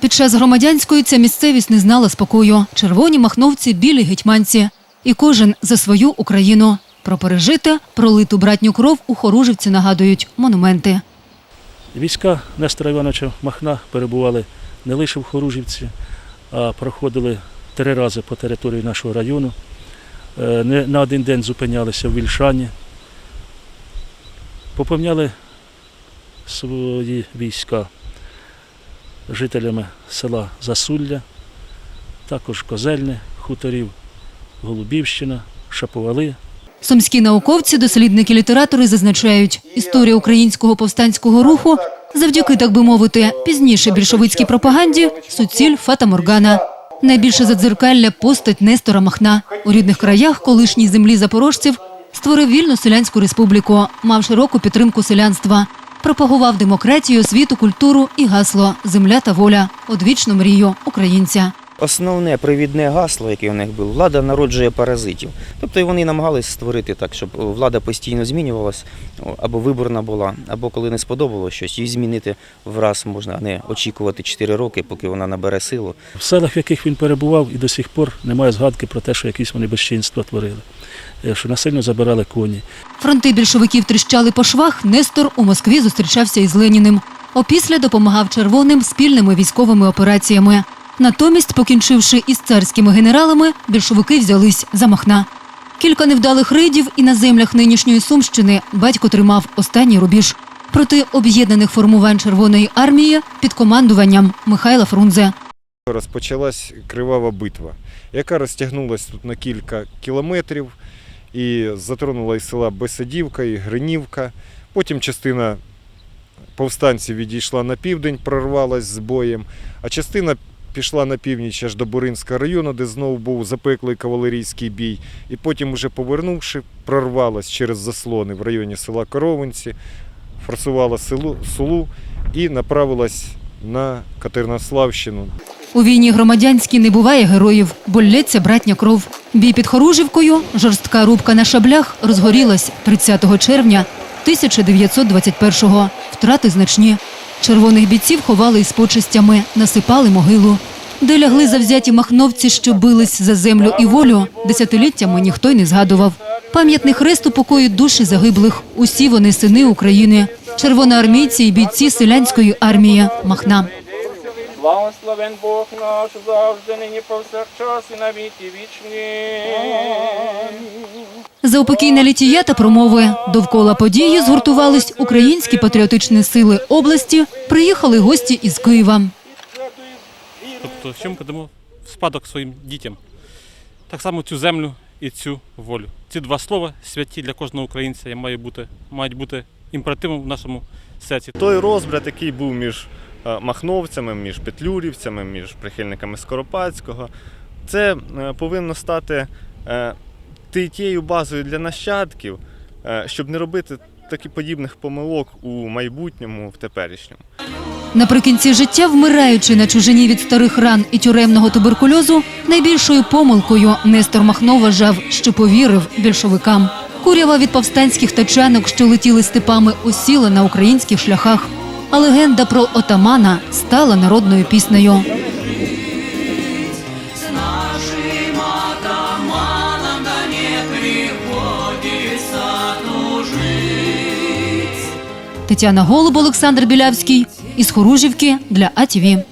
Під час громадянської ця місцевість не знала спокою. Червоні махновці, білі гетьманці. І кожен за свою Україну. Про пережите, пролиту братню кров у Хоружівці нагадують монументи. Війська Нестора Івановича Махна перебували не лише в Хоружівці, а проходили три рази по території нашого району. Е, Не на один день зупинялися в Вільшані. Поповняли свої війська жителями села Засулля, також Козельне, хуторів, Голубівщина, Шаповали, Сумські науковці, дослідники, літератори зазначають, історія українського повстанського руху завдяки, так би мовити, пізніше більшовицькій пропаганді суціль Фата Моргана. Найбільше задзеркалля постать Нестора Махна. У рідних краях колишній землі запорожців створив вільну селянську республіку, мав широку підтримку селянства, пропагував демократію, освіту, культуру і гасло Земля та воля одвічну мрію українця. Основне привідне гасло, яке у них було, влада народжує паразитів. Тобто вони намагалися створити так, щоб влада постійно змінювалась, або виборна була, або коли не сподобалося щось, її змінити враз можна, а не очікувати 4 роки, поки вона набере силу. В селах, в яких він перебував, і до сих пор немає згадки про те, що якісь вони безчинства творили, Е, що насильно забирали коні. Фронти більшовиків тріщали по швах. Нестор у Москві зустрічався із Леніним. Опісля допомагав червоним спільними військовими операціями. Натомість, покінчивши із царськими генералами, більшовики взялись за Махна. Кілька невдалих рейдів і на землях нинішньої Сумщини батько тримав останній рубіж проти об'єднаних формувань Червоної армії під командуванням Михайла Фрунзе. Розпочалась кривава битва, яка розтягнулася тут на кілька кілометрів і затронула і села Бесадівка, і Гринівка. Потім частина повстанців відійшла на південь, прорвалась з боєм, а частина пішла на північ аж до Буринського району, де знову був запеклий кавалерійський бій. І потім, уже повернувши, прорвалась через заслони в районі села Коровинці, форсувала селу, Сулу і направилась на Катеринославщину. У війні громадянській не буває героїв, бо лється братня кров. Бій під Хоружівкою, жорстка рубка на шаблях розгорілась 30 червня 1921-го. Втрати значні. Червоних бійців ховали із почестями, насипали могилу. Де лягли завзяті махновці, що бились за землю і волю, десятиліттями ніхто й не згадував. Пам'ятний хрест упокоїть душі загиблих. Усі вони сини України, червоноармійці і бійці селянської армії Махна. Благословен Бог наш завжди, нині повсякчас і на віки вічні. Заупокійне літія та промови. Довкола події згуртувались українські патріотичні сили області. Приїхали гості із Києва. Тобто, що ми подамо в спадок своїм дітям. Так само цю землю і цю волю. Ці два слова святі для кожного українця і мають бути, мають бути імперативом в нашому серці. Той розбрат, який був між е, махновцями, між петлюрівцями, між прихильниками Скоропадського, це е, повинно стати е, ти- тією базою для нащадків, е, щоб не робити таких подібних помилок у майбутньому, в теперішньому. Наприкінці життя, вмираючи на чужині від старих ран і тюремного туберкульозу, найбільшою помилкою Нестор Махно вважав, що повірив більшовикам. Курява від повстанських тачанок, що летіли степами, осіла на українських шляхах. А легенда про отамана стала народною піснею. Тетяна Голуб, Олександр Білявський із Хоружівки для АТВ.